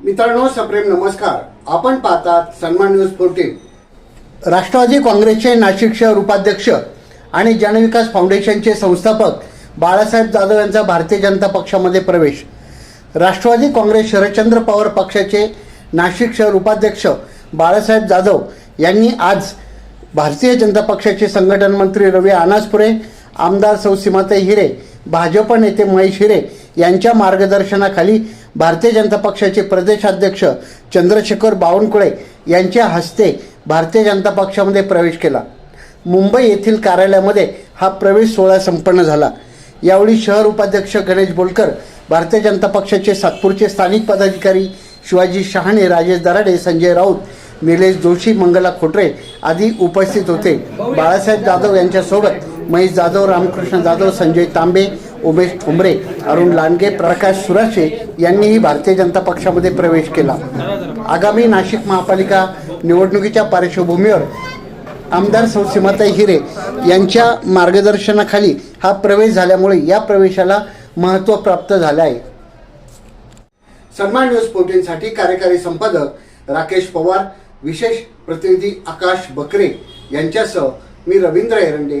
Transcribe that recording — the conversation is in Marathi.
मित्रांनो सप्रेम नमस्कार. आपण पाहतात सन्मान न्यूज फोर्टीन. राष्ट्रवादी काँग्रेसचे नाशिक शहर उपाध्यक्ष आणि जनविकास फाउंडेशनचे संस्थापक बाळासाहेब जाधव यांचा भारतीय जनता पक्षामध्ये प्रवेश. राष्ट्रवादी काँग्रेस शरदचंद्र पवार पक्षाचे नाशिक शहर उपाध्यक्ष बाळासाहेब जाधव यांनी आज भारतीय जनता पक्षाचे संघटन मंत्री रवी आनासपुरे आमदार सौ सीमाताई हिरे भाजप नेते महेश हिरे यांच्या मार्गदर्शनाखाली भारतीय जनता पक्षाचे प्रदेशाध्यक्ष चंद्रशेखर बावनकुळे यांच्या हस्ते भारतीय जनता पक्षामध्ये प्रवेश केला. मुंबई येथील कार्यालयामध्ये हा प्रवेश सोहळा संपन्न झाला. यावेळी शहर उपाध्यक्ष गणेश बोलकर भारतीय जनता पक्षाचे सातपूरचे स्थानिक पदाधिकारी शिवाजी शहाणे राजेश दराडे संजय राऊत निलेश जोशी मंगला खोटरे आदी उपस्थित होते. बाळासाहेब जाधव यांच्यासोबत महेश जाधव रामकृष्ण जाधव संजय तांबे उमेश ठोंबरे अरुण लांडगे प्रकाश सुराशे यांनीही भारतीय जनता पक्षामध्ये प्रवेश केला. आगामी नाशिक महापालिका निवडणुकीच्या पार्श्वभूमीवर आमदार सौ सीमाताई हिरे यांच्या मार्गदर्शनाखाली हा प्रवेश झाल्यामुळे या प्रवेशाला महत्त्व प्राप्त झाले आहे. सन्मान न्यूज फोर्टीनसाठी कार्यकारी संपादक राकेश पवार विशेष प्रतिनिधी आकाश बकरे यांच्यासह मी रवींद्र एरंडे